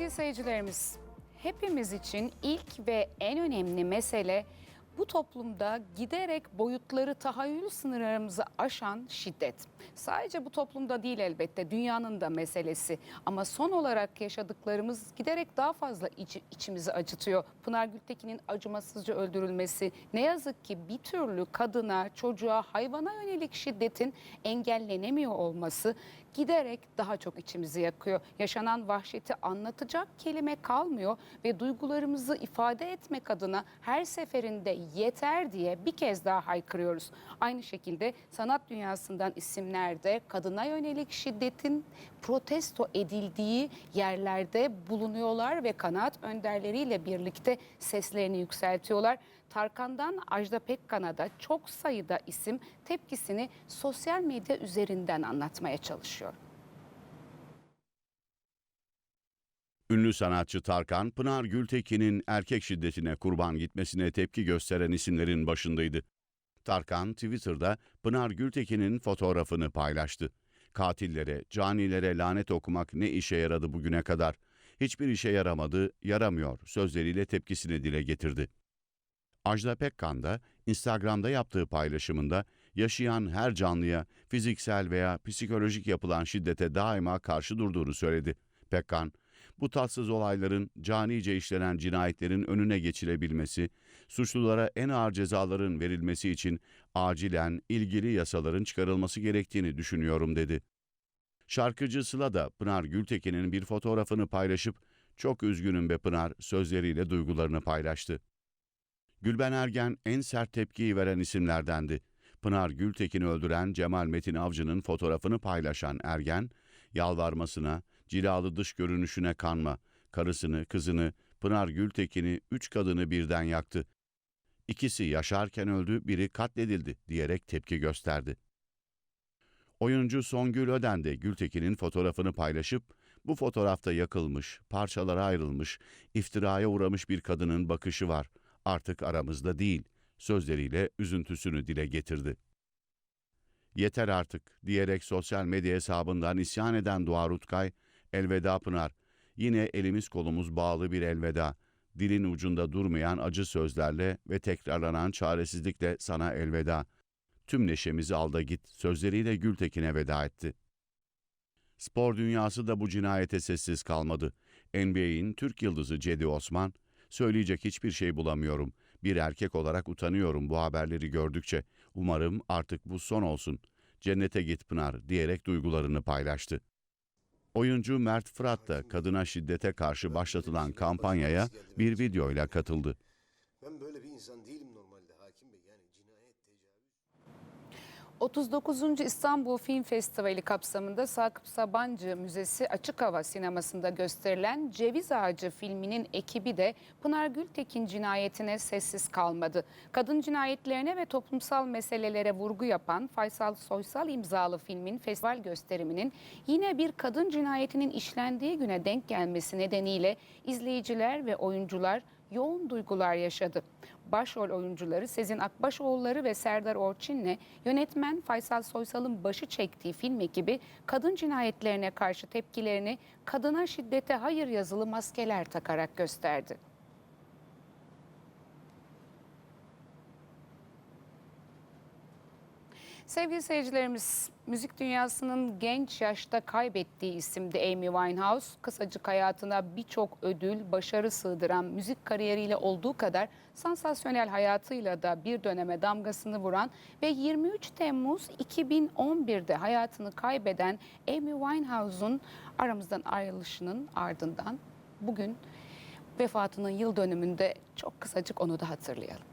Sevgili seyircilerimiz, hepimiz için ilk ve en önemli mesele bu toplumda giderek boyutları tahayyül sınırlarımızı aşan şiddet. Sadece bu toplumda değil elbette dünyanın da meselesi ama son olarak yaşadıklarımız giderek daha fazla içi- içimizi acıtıyor. Pınar Gültekin'in acımasızca öldürülmesi ne yazık ki bir türlü kadına, çocuğa, hayvana yönelik şiddetin engellenemiyor olması giderek daha çok içimizi yakıyor. Yaşanan vahşeti anlatacak kelime kalmıyor ve duygularımızı ifade etmek adına her seferinde yeter diye bir kez daha haykırıyoruz. Aynı şekilde sanat dünyasından isimler de kadına yönelik şiddetin protesto edildiği yerlerde bulunuyorlar ve kanaat önderleriyle birlikte seslerini yükseltiyorlar. Tarkan'dan Ajda Pekkan'a da çok sayıda isim tepkisini sosyal medya üzerinden anlatmaya çalışıyor. Ünlü sanatçı Tarkan, Pınar Gültekin'in erkek şiddetine kurban gitmesine tepki gösteren isimlerin başındaydı. Tarkan, Twitter'da Pınar Gültekin'in fotoğrafını paylaştı. Katillere, canilere lanet okumak ne işe yaradı bugüne kadar? Hiçbir işe yaramadı, yaramıyor sözleriyle tepkisini dile getirdi. Ajda Pekkan da Instagram'da yaptığı paylaşımında yaşayan her canlıya fiziksel veya psikolojik yapılan şiddete daima karşı durduğunu söyledi. Pekkan, bu tatsız olayların canice işlenen cinayetlerin önüne geçilebilmesi, suçlulara en ağır cezaların verilmesi için acilen ilgili yasaların çıkarılması gerektiğini düşünüyorum dedi. Şarkıcı Sıla da Pınar Gültekin'in bir fotoğrafını paylaşıp "Çok üzgünüm be Pınar" sözleriyle duygularını paylaştı. Gülben Ergen en sert tepkiyi veren isimlerdendi. Pınar Gültekin'i öldüren Cemal Metin Avcı'nın fotoğrafını paylaşan Ergen, yalvarmasına, cilalı dış görünüşüne kanma, karısını, kızını, Pınar Gültekin'i, üç kadını birden yaktı. İkisi yaşarken öldü, biri katledildi diyerek tepki gösterdi. Oyuncu Songül Öden de Gültekin'in fotoğrafını paylaşıp, bu fotoğrafta yakılmış, parçalara ayrılmış, iftiraya uğramış bir kadının bakışı var. Artık aramızda değil, sözleriyle üzüntüsünü dile getirdi. Yeter artık diyerek sosyal medya hesabından isyan eden Doğa Rutkay, elveda Pınar, yine elimiz kolumuz bağlı bir elveda, dilin ucunda durmayan acı sözlerle ve tekrarlanan çaresizlikle sana elveda. Tüm neşemizi al da git sözleriyle Gültekin'e veda etti. Spor dünyası da bu cinayete sessiz kalmadı. NBA'in Türk yıldızı Cedi Osman, söyleyecek hiçbir şey bulamıyorum. Bir erkek olarak utanıyorum bu haberleri gördükçe. Umarım artık bu son olsun. Cennete git Pınar diyerek duygularını paylaştı. Oyuncu Mert Fırat da kadına şiddete karşı başlatılan kampanyaya bir videoyla katıldı. Ben böyle bir insan değilim 39. İstanbul Film Festivali kapsamında Sakıp Sabancı Müzesi Açık Hava Sineması'nda gösterilen Ceviz Ağacı filminin ekibi de Pınar Gültekin cinayetine sessiz kalmadı. Kadın cinayetlerine ve toplumsal meselelere vurgu yapan Faysal Soysal imzalı filmin festival gösteriminin yine bir kadın cinayetinin işlendiği güne denk gelmesi nedeniyle izleyiciler ve oyuncular yoğun duygular yaşadı. Başrol oyuncuları Sezin Akbaşoğulları ve Serdar Orçin'le yönetmen Faysal Soysal'ın başı çektiği film ekibi kadın cinayetlerine karşı tepkilerini kadına şiddete hayır yazılı maskeler takarak gösterdi. Sevgili seyircilerimiz, müzik dünyasının genç yaşta kaybettiği isimdi Amy Winehouse. Kısacık hayatına birçok ödül, başarı sığdıran müzik kariyeriyle olduğu kadar sansasyonel hayatıyla da bir döneme damgasını vuran ve 23 Temmuz 2011'de hayatını kaybeden Amy Winehouse'un aramızdan ayrılışının ardından bugün vefatının yıl dönümünde çok kısacık onu da hatırlayalım.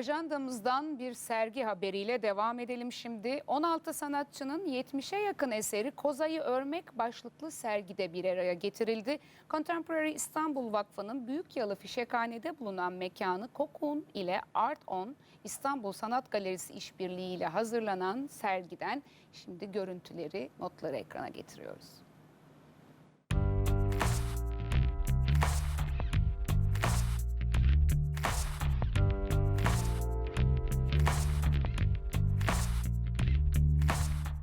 Ajandamızdan bir sergi haberiyle devam edelim şimdi. 16 sanatçının 70'e yakın eseri Kozayı Örmek başlıklı sergide bir araya getirildi. Contemporary İstanbul Vakfı'nın Büyük Yalı Fişekhane'de bulunan mekanı Kokun ile Art On İstanbul Sanat Galerisi işbirliğiyle hazırlanan sergiden şimdi görüntüleri, notları ekrana getiriyoruz.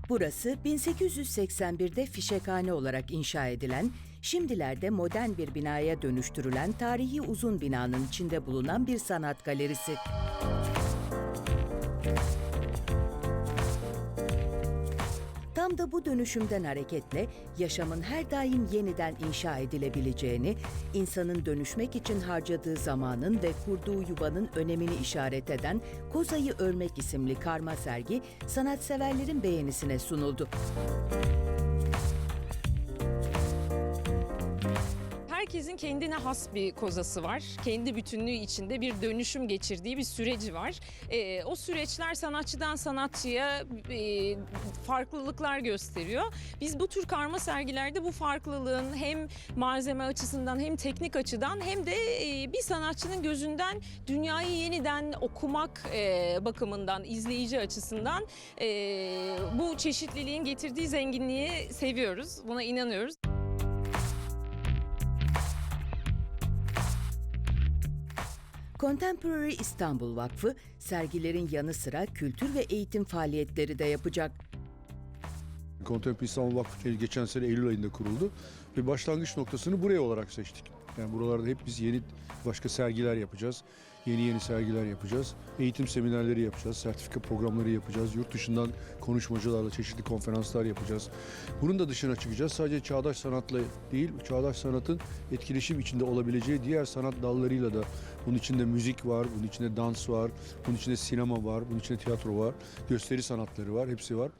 Burası 1881'de fişekhane olarak inşa edilen, şimdilerde modern bir binaya dönüştürülen tarihi uzun binanın içinde bulunan bir sanat galerisi. Tam da bu dönüşümden hareketle yaşamın her daim yeniden inşa edilebileceğini, insanın dönüşmek için harcadığı zamanın ve kurduğu yuvanın önemini işaret eden Kozayı Örmek isimli karma sergi sanatseverlerin beğenisine sunuldu. Herkesin kendine has bir kozası var. Kendi bütünlüğü içinde bir dönüşüm geçirdiği bir süreci var. Ee, o süreçler sanatçıdan sanatçıya e, farklılıklar gösteriyor. Biz bu tür karma sergilerde bu farklılığın hem malzeme açısından hem teknik açıdan hem de e, bir sanatçının gözünden dünyayı yeniden okumak e, bakımından, izleyici açısından e, bu çeşitliliğin getirdiği zenginliği seviyoruz. Buna inanıyoruz. Contemporary İstanbul Vakfı sergilerin yanı sıra kültür ve eğitim faaliyetleri de yapacak. Contemporary İstanbul Vakfı geçen sene Eylül ayında kuruldu ve başlangıç noktasını buraya olarak seçtik. Yani buralarda hep biz yeni başka sergiler yapacağız. Yeni yeni sergiler yapacağız. Eğitim seminerleri yapacağız. Sertifika programları yapacağız. Yurt dışından konuşmacılarla çeşitli konferanslar yapacağız. Bunun da dışına çıkacağız. Sadece çağdaş sanatla değil, çağdaş sanatın etkileşim içinde olabileceği diğer sanat dallarıyla da bunun içinde müzik var, bunun içinde dans var, bunun içinde sinema var, bunun içinde tiyatro var, gösteri sanatları var, hepsi var.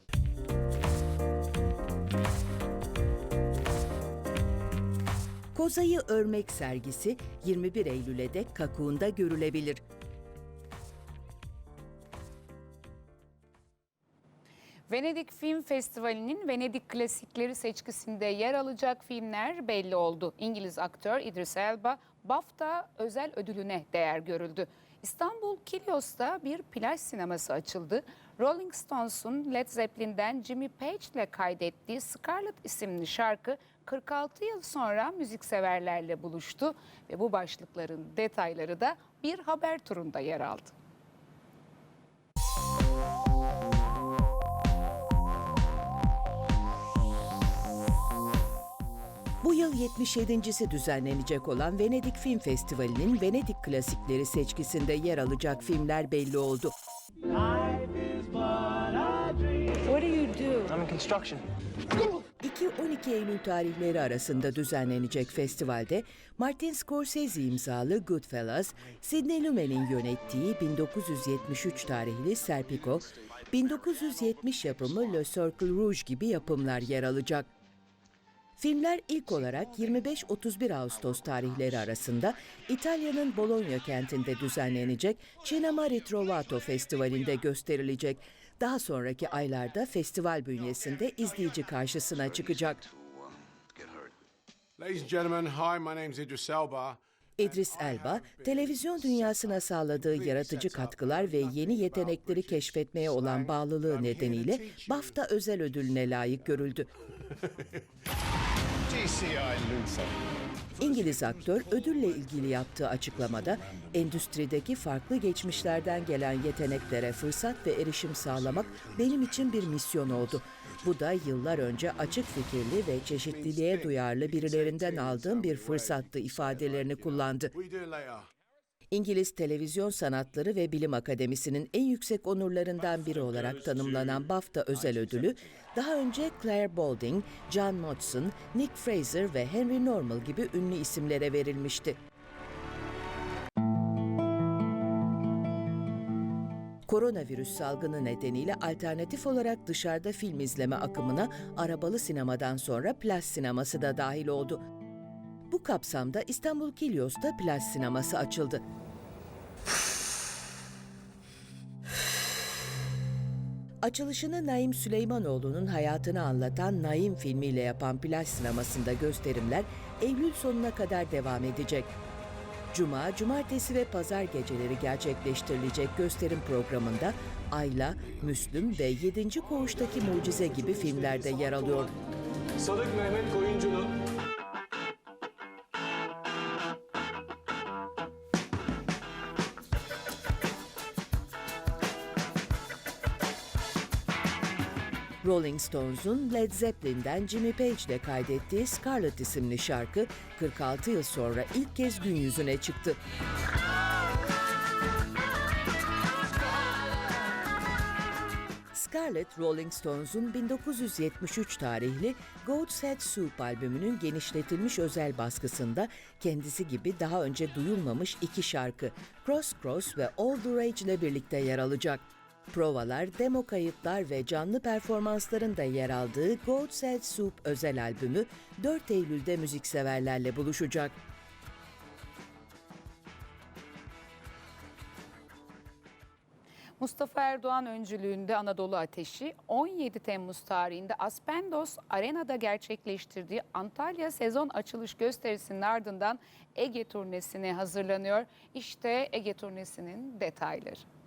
Kozayı Örmek sergisi 21 Eylül'e dek Kakuğun'da görülebilir. Venedik Film Festivali'nin Venedik klasikleri seçkisinde yer alacak filmler belli oldu. İngiliz aktör İdris Elba BAFTA özel ödülüne değer görüldü. İstanbul Kilyos'ta bir plaj sineması açıldı. Rolling Stones'un Led Zeppelin'den Jimmy Page ile kaydettiği Scarlet isimli şarkı 46 yıl sonra müzikseverlerle buluştu ve bu başlıkların detayları da bir haber turunda yer aldı. Bu yıl 77.si düzenlenecek olan Venedik Film Festivali'nin Venedik klasikleri seçkisinde yer alacak filmler belli oldu. What do you do? I'm in construction. 2-12 Eylül tarihleri arasında düzenlenecek festivalde Martin Scorsese imzalı Goodfellas, Sidney Lumet'in yönettiği 1973 tarihli Serpico, 1970 yapımı Le Cercle Rouge gibi yapımlar yer alacak. Filmler ilk olarak 25-31 Ağustos tarihleri arasında İtalya'nın Bologna kentinde düzenlenecek Cinema Ritrovato Festivali'nde gösterilecek. Daha sonraki aylarda festival bünyesinde izleyici karşısına çıkacak. Ladies and gentlemen, hi, my name is Idris Elba. İdris Elba, televizyon dünyasına sağladığı yaratıcı katkılar ve yeni yetenekleri keşfetmeye olan bağlılığı nedeniyle BAFTA özel ödülüne layık görüldü. İngiliz aktör ödülle ilgili yaptığı açıklamada endüstrideki farklı geçmişlerden gelen yeteneklere fırsat ve erişim sağlamak benim için bir misyon oldu. Bu da yıllar önce açık fikirli ve çeşitliliğe duyarlı birilerinden aldığım bir fırsattı ifadelerini kullandı. İngiliz Televizyon Sanatları ve Bilim Akademisi'nin en yüksek onurlarından biri olarak tanımlanan BAFTA özel ödülü, daha önce Claire Balding, John Motson, Nick Fraser ve Henry Normal gibi ünlü isimlere verilmişti. Koronavirüs salgını nedeniyle alternatif olarak dışarıda film izleme akımına arabalı sinemadan sonra plaj sineması da dahil oldu. Bu kapsamda İstanbul Kilyos'ta plaj sineması açıldı. Açılışını Naim Süleymanoğlu'nun hayatını anlatan Naim filmiyle yapan plaj sinemasında gösterimler Eylül sonuna kadar devam edecek. Cuma, cumartesi ve pazar geceleri gerçekleştirilecek gösterim programında Ayla, Müslüm ve 7. Koğuş'taki Mucize gibi filmlerde yer alıyor. Sadık Mehmet Koyuncu'nun Rolling Stones'un Led Zeppelin'den Jimmy Page ile kaydettiği Scarlet isimli şarkı 46 yıl sonra ilk kez gün yüzüne çıktı. Scarlett, Rolling Stones'un 1973 tarihli God's Head Soup albümünün genişletilmiş özel baskısında kendisi gibi daha önce duyulmamış iki şarkı Cross Cross ve All the Rage ile birlikte yer alacak. Provalar, demo kayıtlar ve canlı performansların da yer aldığı God's Head Soup özel albümü 4 Eylül'de müzikseverlerle buluşacak. Mustafa Erdoğan öncülüğünde Anadolu Ateşi 17 Temmuz tarihinde Aspendos Arena'da gerçekleştirdiği Antalya sezon açılış gösterisinin ardından Ege turnesine hazırlanıyor. İşte Ege turnesinin detayları. —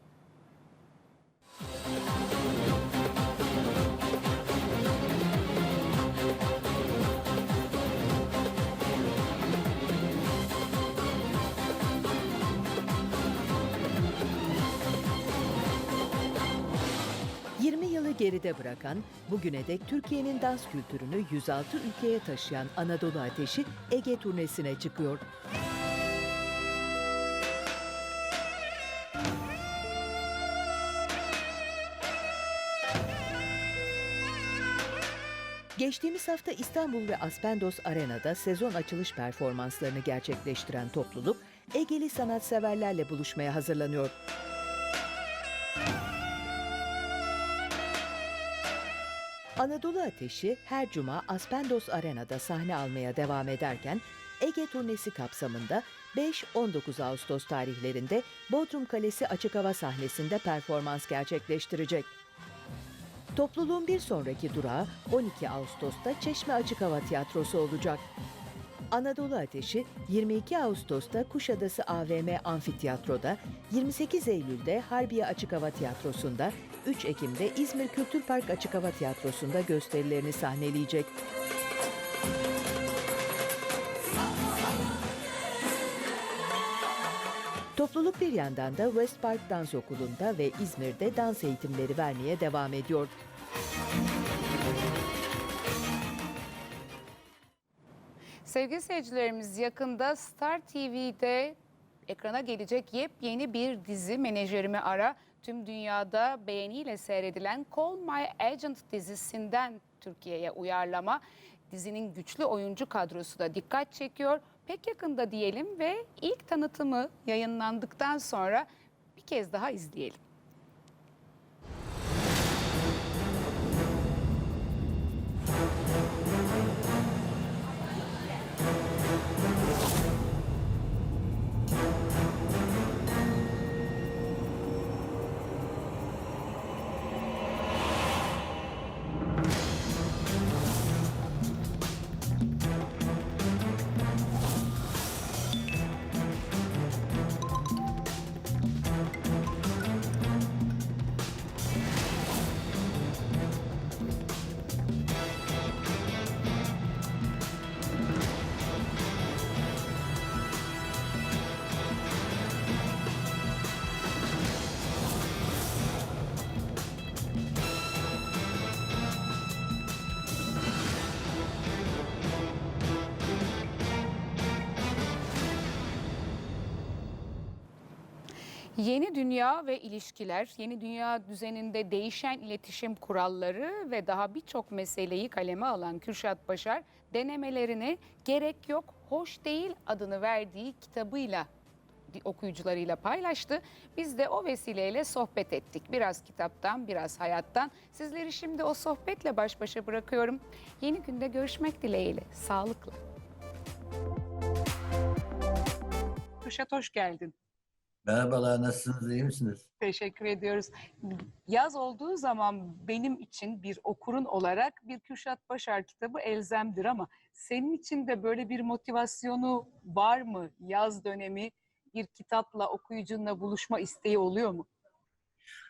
20 yılı geride bırakan, bugüne dek Türkiye'nin dans kültürünü 106 ülkeye taşıyan Anadolu Ateşi Ege turnesine çıkıyor. Geçtiğimiz hafta İstanbul ve Aspendos Arena'da sezon açılış performanslarını gerçekleştiren topluluk, Egeli sanatseverlerle buluşmaya hazırlanıyor. Anadolu Ateşi her cuma Aspendos Arena'da sahne almaya devam ederken Ege turnesi kapsamında 5-19 Ağustos tarihlerinde Bodrum Kalesi açık hava sahnesinde performans gerçekleştirecek. Topluluğun bir sonraki durağı 12 Ağustos'ta Çeşme Açık Hava Tiyatrosu olacak. Anadolu Ateşi 22 Ağustos'ta Kuşadası AVM Amfiteyatro'da, 28 Eylül'de Harbiye Açık Hava Tiyatrosu'nda, 3 Ekim'de İzmir Kültür Park Açık Hava Tiyatrosu'nda gösterilerini sahneleyecek. Topluluk bir yandan da West Park Dans Okulu'nda ve İzmir'de dans eğitimleri vermeye devam ediyor. Sevgili seyircilerimiz yakında Star TV'de ekrana gelecek yepyeni bir dizi Menajerimi Ara tüm dünyada beğeniyle seyredilen Call My Agent dizisinden Türkiye'ye uyarlama. Dizinin güçlü oyuncu kadrosu da dikkat çekiyor. Pek yakında diyelim ve ilk tanıtımı yayınlandıktan sonra bir kez daha izleyelim. Yeni dünya ve ilişkiler, yeni dünya düzeninde değişen iletişim kuralları ve daha birçok meseleyi kaleme alan Kürşat Başar denemelerini gerek yok, hoş değil adını verdiği kitabıyla okuyucularıyla paylaştı. Biz de o vesileyle sohbet ettik. Biraz kitaptan, biraz hayattan. Sizleri şimdi o sohbetle baş başa bırakıyorum. Yeni günde görüşmek dileğiyle. Sağlıkla. Kürşat hoş geldin. Merhabalar, nasılsınız, iyi misiniz? Teşekkür ediyoruz. Yaz olduğu zaman benim için bir okurun olarak bir Kürşat Başar kitabı elzemdir ama senin için de böyle bir motivasyonu var mı? Yaz dönemi bir kitapla okuyucunla buluşma isteği oluyor mu?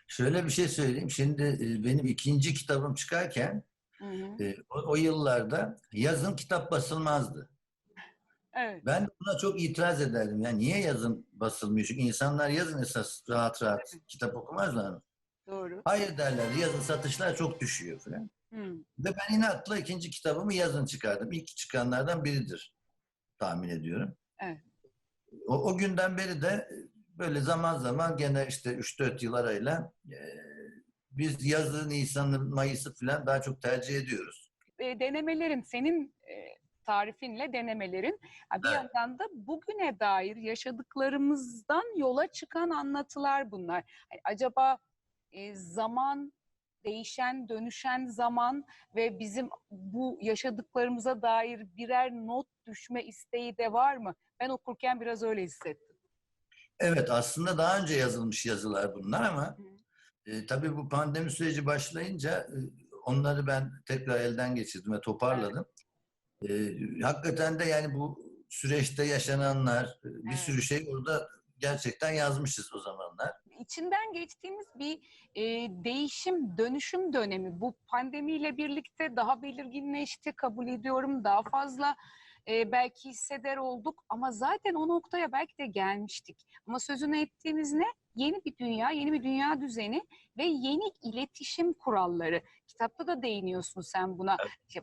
Şöyle bir şey söyleyeyim. Şimdi e, benim ikinci kitabım çıkarken Hı hı. e, o, o yıllarda yazın kitap basılmazdı. Evet. Ben de buna çok itiraz ederdim. Yani niye yazın basılmıyor? Çünkü insanlar yazın esas rahat rahat kitap okumazlar mı? Doğru. Hayır derlerdi. Yazın satışlar çok düşüyor falan. Hı. Ve ben inatla ikinci kitabımı yazın çıkardım. İlk çıkanlardan biridir tahmin ediyorum. Evet. O, o günden beri de e, böyle zaman zaman gene işte 3-4 yıl arayla e, biz yazı, Nisan'ı, Mayıs'ı falan daha çok tercih ediyoruz. E, denemelerin senin e, tarifinle denemelerin bir Evet. yandan da bugüne dair yaşadıklarımızdan yola çıkan anlatılar bunlar. Hani acaba e, zaman değişen, dönüşen zaman ve bizim bu yaşadıklarımıza dair birer not düşme isteği de var mı? Ben okurken biraz öyle hissettim. Evet aslında daha önce yazılmış yazılar bunlar ama e, tabii bu pandemi süreci başlayınca e, onları ben tekrar elden geçirdim ve toparladım. E, hakikaten de yani bu süreçte yaşananlar, e, bir Evet. sürü şey orada gerçekten yazmışız o zamanlar. içinden geçtiğimiz bir e, değişim, dönüşüm dönemi. Bu pandemiyle birlikte daha belirginleşti, kabul ediyorum. Daha fazla e, belki hisseder olduk ama zaten o noktaya belki de gelmiştik. Ama sözünü ettiğimiz ne? Yeni bir dünya, yeni bir dünya düzeni ve yeni iletişim kuralları. Kitapta da değiniyorsun sen buna. İşte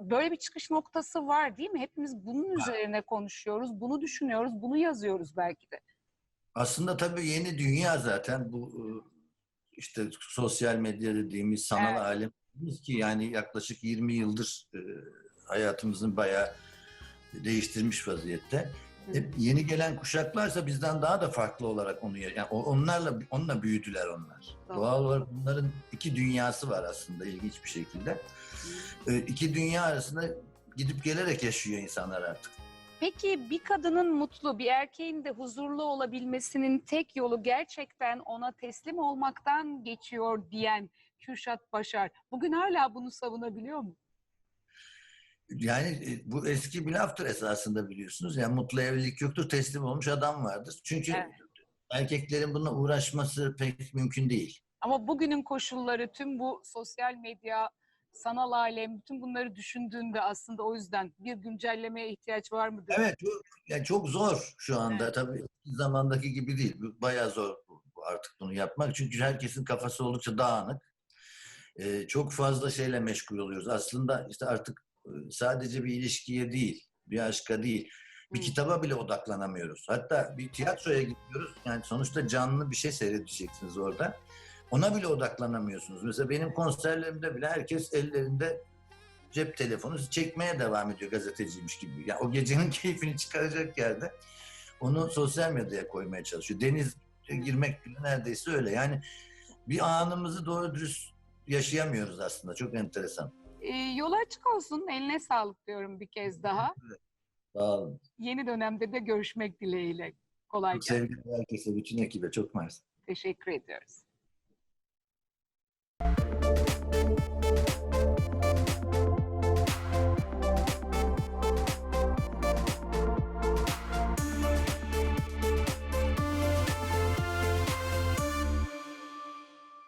Böyle bir çıkış noktası var değil mi? Hepimiz bunun üzerine konuşuyoruz, bunu düşünüyoruz, bunu yazıyoruz belki de. Aslında tabii yeni dünya zaten bu e, işte sosyal medya dediğimiz sanal Evet. alemimiz ki yani yaklaşık 20 yıldır e, hayatımızın bayağı değiştirmiş vaziyette. Hep yeni gelen kuşaklarsa bizden daha da farklı olarak onu ya- yani onlarla onunla büyüdüler onlar. Doğru. Doğal olarak bunların iki dünyası var aslında ilginç bir şekilde. E, iki dünya arasında gidip gelerek yaşıyor insanlar artık. Peki bir kadının mutlu, bir erkeğin de huzurlu olabilmesinin tek yolu gerçekten ona teslim olmaktan geçiyor diyen Kürşat Başar bugün hala bunu savunabiliyor mu? Yani e, bu eski bir laftır esasında biliyorsunuz. Yani mutlu evlilik yoktur, teslim olmuş adam vardır. Çünkü Evet. erkeklerin bununla uğraşması pek mümkün değil. Ama bugünün koşulları tüm bu sosyal medya, sanal alem, bütün bunları düşündüğünde aslında o yüzden bir güncellemeye ihtiyaç var mıdır? Evet, çok, yani çok zor şu anda. Evet. Tabii zamandaki gibi değil. Bayağı zor artık bunu yapmak. Çünkü herkesin kafası oldukça dağınık. Ee, çok fazla şeyle meşgul oluyoruz. Aslında işte artık sadece bir ilişkiye değil, bir aşka değil, bir Hı. kitaba bile odaklanamıyoruz. Hatta bir tiyatroya gidiyoruz. Yani sonuçta canlı bir şey seyredeceksiniz orada. Ona bile odaklanamıyorsunuz. Mesela benim konserlerimde bile herkes ellerinde cep telefonu çekmeye devam ediyor gazeteciymiş gibi. Yani o gecenin keyfini çıkaracak yerde onu sosyal medyaya koymaya çalışıyor. Deniz girmek bile neredeyse öyle. Yani bir anımızı doğru dürüst yaşayamıyoruz aslında. Çok enteresan. Ee, yolu açık olsun, eline sağlık diyorum bir kez daha. Sağ olun. Yeni dönemde de görüşmek dileğiyle. Kolay Çok gelsin. sevgili herkese, bütün ekibe çok mersi. Teşekkür ediyoruz.